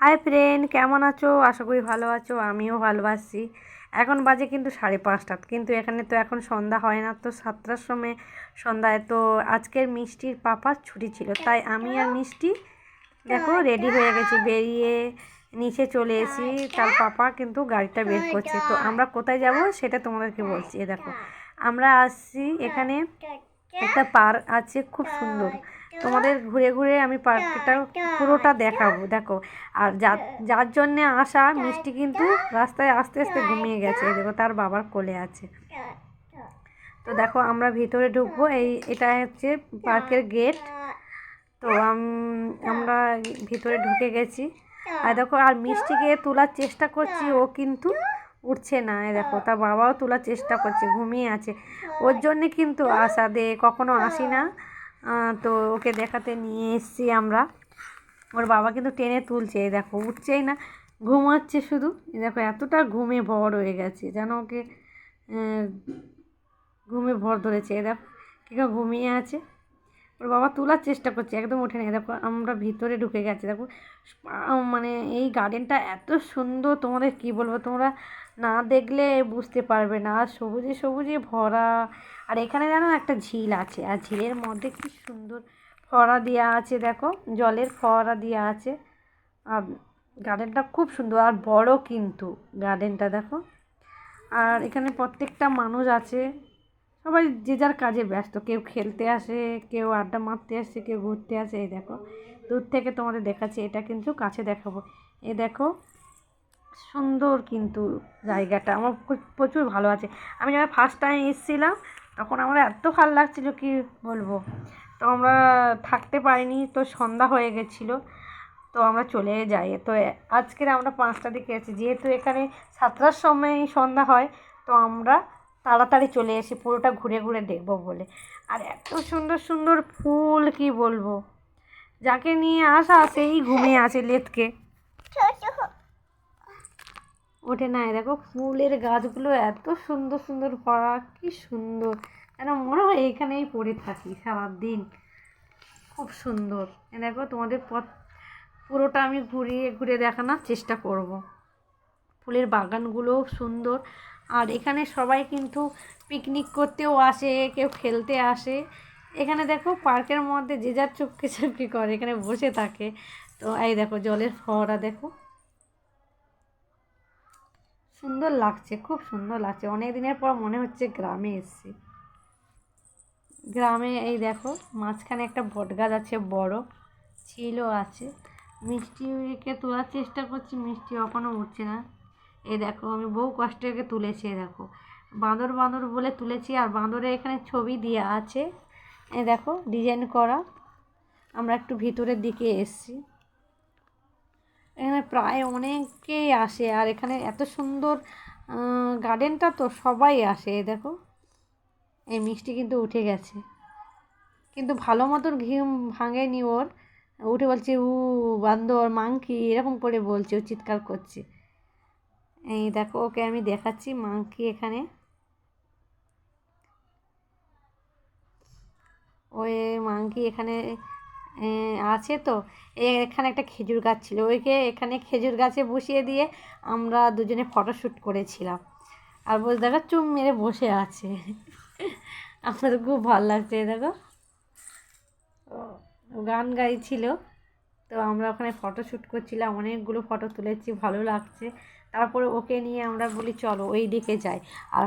Hi friend কেমন আছো? আশা করি ভালো আছো, আমিও ভালো আছি। এখন বাজে কিন্তু সাড়ে পাঁচটা, কিন্তু এখানে তো এখন সন্ধ্যা হয় না, তো সাতটার সময় সন্ধ্যায় তো আজকের মিষ্টির পাপার ছুটি ছিল, তাই আমি আর মিষ্টি দেখো রেডি হয়ে গেছি, বেরিয়ে নিচে চলে এসি তার পাপা কিন্তু গাড়িটা বের করছে, তো আমরা কোথায় যাব সেটা তোমাদেরকে বলছি দেখো। আমরা আসছি এখানে একটা পার্ক আছে, খুব সুন্দর। তোমাদের ঘুরে ঘুরে আমি পার্কটা পুরোটা দেখাবো, দেখো। আর যা- যার জন্যে আসা মিষ্টি কিন্তু রাস্তায় আস্তে আস্তে ঘুমিয়ে গেছে। দেখো, তার বাবার কোলে আছে। তো দেখো, আমরা ভিতরে ঢুকবো। এই, এটা হচ্ছে পার্কের গেট। তো আমরা ভিতরে ঢুকে গেছি। আর দেখো, আর মিষ্টিকে তোলার চেষ্টা করছি, ও কিন্তু উঠছে না। দেখো, তার বাবাও তোলার চেষ্টা করছে, ঘুমিয়ে আছে। ওর জন্যে কিন্তু আসা দে, কখনো আসি না তো ওকে দেখাতে নিয়ে এসছি আমরা। ওর বাবা কিন্তু টেনে তুলছে দেখো, উঠছেই না, ঘুমাচ্ছে শুধু। দেখো, এতটা ঘুমে ভর হয়ে গেছে, যেন ওকে ঘুমে ভর ধরেছে। দেখো, কী ঘুমিয়ে আছে। ওর বাবা তোলার চেষ্টা করছে, একদম ওঠে না। দেখো, আমরা ভিতরে ঢুকে গেছি। দেখো মানে এই গার্ডেনটা এত সুন্দর, তোমাদের কি বলব? তোমরা না দেখলে বুঝতে পারবে না। সবুজে সবুজে ভরা। আর এখানে জানো একটা ঝিল আছে, আর ঝিলের মধ্যে কি সুন্দর ফোয়ারা দেওয়া আছে। দেখো, জলের ফোয়ারা দেওয়া আছে। আর গার্ডেনটা খুব সুন্দর, আর বড় কিন্তু গার্ডেনটা দেখো। আর এখানে প্রত্যেকটা মানুষ আছে। সবাই যে যার কাজে ব্যস্ত, কেউ খেলতে আসে, কেউ আড্ডা মারতে আসে, কেউ ঘুরতে আসে, এই দেখো। দূর থেকে তোমাদের দেখাচ্ছি, এটা কিন্তু কাছে দেখাবো। এ দেখো, সুন্দর কিন্তু জায়গাটা, আমার প্রচুর ভালো আছে। আমি যখন ফার্স্ট টাইম এসেছিলাম, তখন আমার এত ভালো লাগছিল, কি বলব? তো আমরা থাকতে পারিনি, তো সন্ধ্যা হয়ে গেছিল, তো আমরা চলে যাই। তো আজকের আমরা পাঁচটা দিকে আছি, যেহেতু এখানে সাতটার সময় সন্ধ্যা হয়, তো আমরা তাড়াতাড়ি চলে এসি পুরোটা ঘুরে ঘুরে দেখব বলে। আর এত সুন্দর সুন্দর ফুল, কি বলব? যাকে নিয়ে আসা সেই ঘুমিয়ে আছে লেটকে ওঠে না দেখো ফুলের গাছগুলো এত সুন্দর সুন্দর ভরা কি সুন্দর। যেন মনে হয় এখানেই পড়ে থাকি সারাদিন। খুব সুন্দর। দেখো তোমাদের পথ, পুরোটা আমি ঘুরিয়ে ঘুরে দেখানোর চেষ্টা করব। ফুলের বাগানগুলোও সুন্দর। আর এখানে সবাই কিন্তু পিকনিক করতেও আসে, কেউ খেলতে আসে। এখানে দেখো পার্কের মধ্যে যে যার চুপকে চুপকি করে, এখানে বসে থাকে। তো এই দেখো জলের ফোয়ারা দেখো। সুন্দর লাগছে, খুব সুন্দর লাগছে। অনেক দিনের পর মনে হচ্ছে গ্রামে এসেছি। গ্রামে এই দেখো মাঝখানে একটা বট গাছ আছে, বড় ছিল আছে। মিষ্টিকে তোলার চেষ্টা করছি, মিষ্টি এখনও উঠছে না। এই দেখো, আমি বহু কষ্টে একে তুলেছি, এই দেখো। বাঁদর বাঁদর বলে তুলেছি, আর বাঁদরের এখানে ছবি দেওয়া আছে। এই দেখো ডিজাইন করা। আমরা একটু ভিতরের দিকে এসছি। এখানে প্রায় অনেকেই আসে, আর এখানে এত সুন্দর গার্ডেনটা তো সবাই আসে, এই দেখো। এই মিষ্টি কিন্তু উঠে গেছে। কিন্তু ভালো মতন ঘিম ভাঙেনি ওর। উঠে বলছে, উ, বান্দর, মাংকি, এরকম করে বলছে, ও চিৎকার করছে। এই দেখো, ওকে আমি দেখাচ্ছি মাংকি এখানে। ওই মাংকি এখানে আছে তো? এখানে একটা খেজুর গাছ ছিল। ওইকে এখানে খেজুর গাছে বসিয়ে দিয়ে আমরা দুজনে ফটোশ্যুট করেছিলাম। আর বসে দেখো চুম মেরে বসে আছে। আমাদের খুব ভালো লাগছে, দেখো। গান গাইছিল। তো আমরা ওখানে ফটোশ্যুট করছিলাম, অনেকগুলো ফটো তুলেছি, ভালো লাগছে। তারপরে ওকে নিয়ে আমরা বলি, চলো ওই দিকে যাই। আর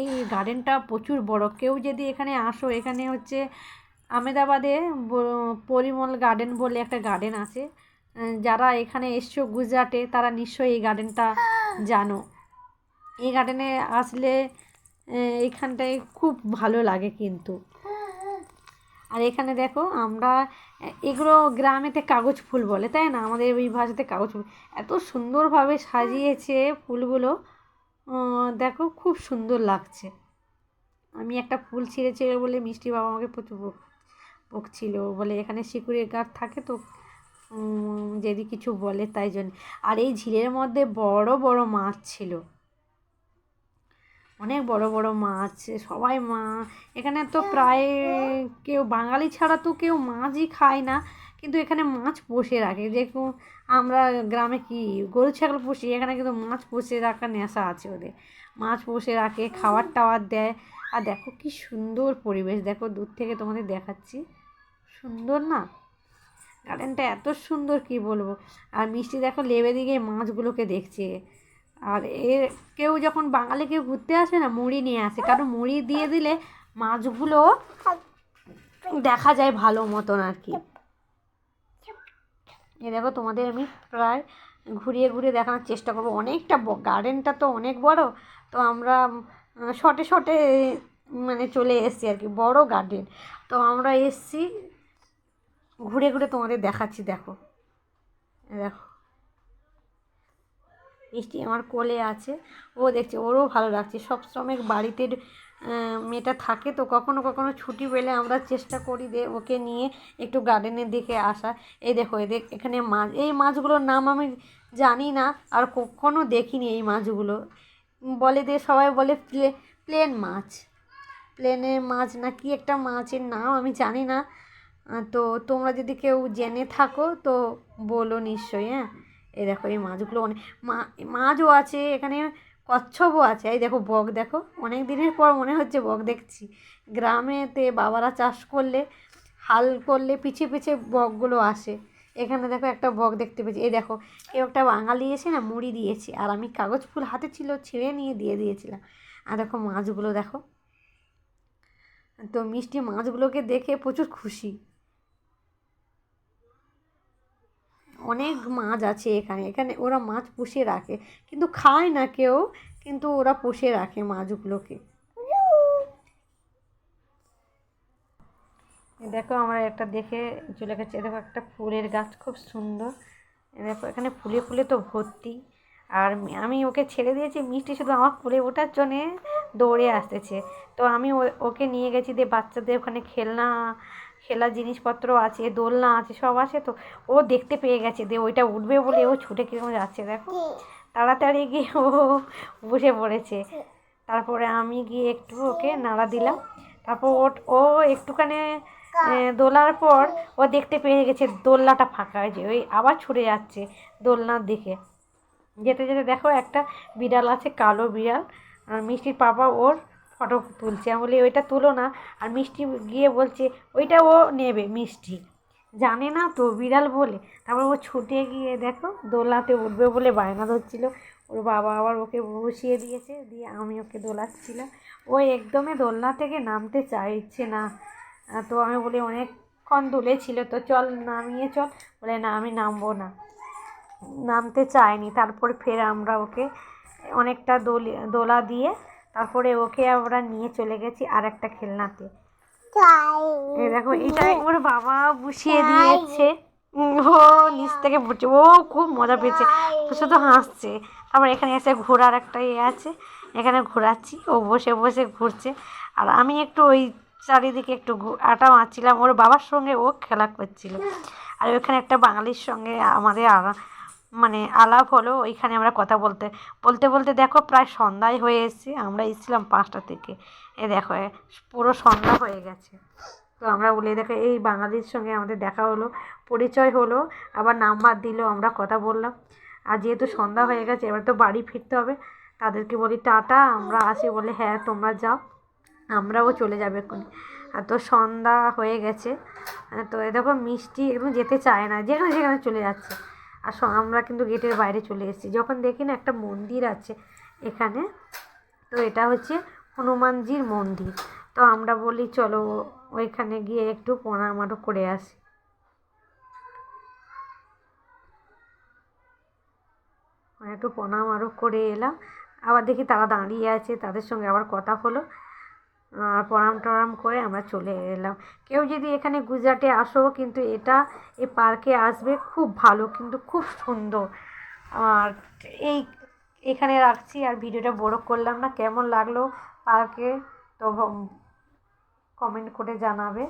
এই গার্ডেনটা প্রচুর বড়। কেউ যদি এখানে আসো, এখানে হচ্ছে আমেদাবাদে পরিমল গার্ডেন বলে একটা গার্ডেন আছে। যারা এখানে এসছো গুজরাটে, তারা নিশ্চয়ই এই গার্ডেনটা জানো। এই গার্ডেনে আসলে এখানটায় খুব ভালো লাগে কিন্তু। আর এখানে দেখো আমরা, এগুলো গ্রামেতে কাগজ ফুল বলে, তাই না? আমাদের ওই ভাষাতে কাগজ ফুল। এত সুন্দরভাবে সাজিয়েছে ফুলগুলো। দেখো খুব সুন্দর লাগছে। আমি একটা ফুল ছিঁড়েছি বলে মিষ্টি বাবা আমাকে প্রচুর বক- বকছিল বলে, এখানে শিকুরের গাছ থাকে তো যদি কিছু বলে তাই জন্য। আর এই ঝিলের মধ্যে বড় বড় মাছ ছিল। অনেক বড় বড় মাছ, সবাই মা, এখানে তো প্রায় কেউ বাঙালি ছাড়া তো কেউ মাছই খায় না। কিন্তু এখানে মাছ পুষে রাখে। যেরকম আমরা গ্রামে কি, গরু, ছাগল, পুষি, এখানে কিন্তু মাছ পুষে রাখার নেশা আছে ওদের। মাছ পুষে রাখে, খাবার টাওয়ার দেয়। আর দেখো কি সুন্দর পরিবেশ। দেখো, দূর থেকে তোমাদের দেখাচ্ছি। সুন্দর না? গার্ডেনটা এত সুন্দর, কি বলব? আর মিষ্টি দেখো লেবে দিকে মাছগুলোকে দেখছে। আর এ কেউ যখন বাঙালি কেউ ঘুরতে আসে না, মুড়ি নিয়ে আসে। কারণ মুড়ি দিয়ে দিলে মাছগুলো দেখা যায় ভালো মতন আর কি। এ দেখো তোমাদের আমি প্রায় ঘুরিয়ে ঘুরিয়ে দেখানোর চেষ্টা করব। অনেকটা গার্ডেনটা তো অনেক বড়, তো আমরা শটে শটে মানে চলে এসেছি আর কি, বড় গার্ডেন তো আমরা এসছি, ঘুরে ঘুরে তোমাদের দেখাচ্ছি, দেখো। দেখো। মিষ্টি আমার কোলে আছে। ও দেখছে, ওরও ভালো লাগছে। সব সময় বাড়িতে মেয়েটা থাকে তো, কখনো কখনো ছুটি পেলে আমরা চেষ্টা করি যে ওকে নিয়ে একটু গার্ডেনের দিকে আসা। এই দেখো এদের এখানে মাছ, এই মাছগুলোর নাম আমি জানি না, আর কখনো দেখিনি এই মাছগুলো। বলে দিয়ে সবাই বলে প্লে প্লেন মাছ। প্লেনের মাছ না, কি একটা মাছের নাম আমি জানি না। তো তোমরা যদি কেউ জেনে থাকো, তো বলো নিশ্চয়ই হ্যাঁ। এই দেখো, এই মাছগুলো অনেক মাছও আছে, এখানে কচ্ছপও আছে। এই দেখো, বক দেখো, অনেক দিনের পর মনে হচ্ছে বক দেখছি। গ্রামেতে বাবারা চাষ করলে, হাল করলে পিছিয়ে পিছিয়ে বকগুলো আসে। এখানে দেখো একটা বক দেখতে পেয়েছি। এই দেখো, কেউ একটা বাঙালি এসে না মুড়ি দিয়েছে, আর আমি কাগজ ফুল হাতে ছিল ছিঁড়ে নিয়ে দিয়ে দিয়েছিলাম। আর দেখো মাছগুলো দেখো, তো মিষ্টি মাছগুলোকে দেখে প্রচুর খুশি। অনেক মাছ আছে এখানে। এখানে ওরা মাছ পুষে রাখে। কিন্তু খায় না কেউ, কিন্তু ওরা পুষে রাখে মাছগুলোকে। দেখো আমরা একটা দেখে চলে গেছে। দেখো একটা ফুলের গাছ, খুব সুন্দর। দেখো এখানে ফুলে ফুলে তো ভর্তি। আর আমি ওকে ছেড়ে দিয়েছি, মিষ্টি শুধু আমার ফুলে ওঠার জন্যে দৌড়ে আসতেছে। তো আমি ওকে নিয়ে গেছি দিয়ে বাচ্চাদের ওখানে খেলনা খেলার জিনিসপত্র আছে দোলনা আছে সব আছে তো। ও দেখতে পেয়ে গেছে দিয়ে ওইটা উঠবে বলে ও ছুটে কীরকম যাচ্ছে দেখো। তাড়াতাড়ি গিয়ে ও বসে পড়েছে। তারপরে আমি গিয়ে একটু ওকে নাড়া দিলাম। তারপর ও ও একটুখানি দোলার পর ও দেখতে পেয়ে গেছে দোলনাটা ফাঁকা হয়েছে ওই আবার ছুটে যাচ্ছে দোলনার দিকে। যেতে যেতে দেখো একটা বিড়াল আছে কালো বিড়াল। মিষ্টির পাপা ওর ফটো তুলছে। আমি বলি, ওইটা তুলো না। আর মিষ্টি গিয়ে বলছে, ওইটা ও নেবে মিষ্টি। জানে না তো, বিড়াল বলে। তারপর ও ছুটে গিয়ে দেখো, দোলাতে উঠবে বলে বায়না ধরছিল। ওর বাবা আবার ওকে বসিয়ে দিয়েছে, দিয়ে আমি ওকে দোলাচ্ছিলাম। ও একদমই দোলনা থেকে নামতে চাইছে না। তো আমি বলি, অনেকক্ষণ দুলেছিল তো, চল নামিয়ে চল। বলে, না, আমি নামবো না। নামতে চায়নি তারপর ফের আমরা ওকে অনেকটা দোলি, দোলা দিয়ে তারপরে ওকে আমরা নিয়ে চলে গেছি আর একটা খেলনাতে এই দেখো এটা ওর বাবা বসিয়ে দিয়েছে। ও নিচ থেকে পড়ছে। ও খুব মজা পেয়েছে। শুধু হাসছে। তারপর এখানে এসে ঘোরার একটা ইয়ে আছে। এখানে ঘোরাচ্ছি। ও বসে বসে ঘুরছে। আর আমি একটু ওই চারিদিকে একটু আটা মারছিলাম। ওর বাবার সঙ্গে ও খেলা করছিল। আর ওইখানে একটা বাঙালির সঙ্গে আমাদের মানে আলাপ হলো ওইখানে আমরা কথা বলতে বলতে বলতে দেখো প্রায় সন্ধ্যায় হয়ে এসেছি, আমরা এসেছিলাম পাঁচটা থেকে। এ দেখো পুরো সন্ধ্যা হয়ে গেছে। তো আমরা বলে, দেখো এই বাঙালির সঙ্গে আমাদের দেখা হলো, পরিচয় হলো, আবার নাম্বার দিল, আমরা কথা বললাম। আর যেহেতু সন্ধ্যা হয়ে গেছে, এবার তো বাড়ি ফিরতে হবে। তাদেরকে বলি, টাটা, আমরা আসি। বলে হ্যাঁ তোমরা যাও, আমরাও চলে যাবে এখন আর তো সন্ধ্যা হয়ে গেছে। তো এ দেখো মিষ্টি একদম যেতে চায় না, যেখানে, সেখানে চলে যাচ্ছে। আর আমরা কিন্তু গেটের বাইরে চলে এসেছি। যখন দেখি না একটা মন্দির আছে এখানে, তো এটা হচ্ছে হনুমানজির মন্দির। তো আমরা বলি, চলো ওইখানে গিয়ে একটু প্রণাম আরও করে আসি। একটু প্রণাম আরও করে এলাম। আবার দেখি তারা দাঁড়িয়ে আছে, তাদের সঙ্গে আবার কথা হলো। প্রণাম টরাম করে আমরা চলে এলাম। কেউ যদি এখানে গুজরাটে আসো, কিন্তু এটা এই পার্কে আসবে, খুব ভালো, কিন্তু খুব সুন্দর। আর এই, এখানে রাখছি, আর ভিডিওটা বড় করলাম না, কেমন লাগল পার্কে তো কমেন্ট করে জানাবে।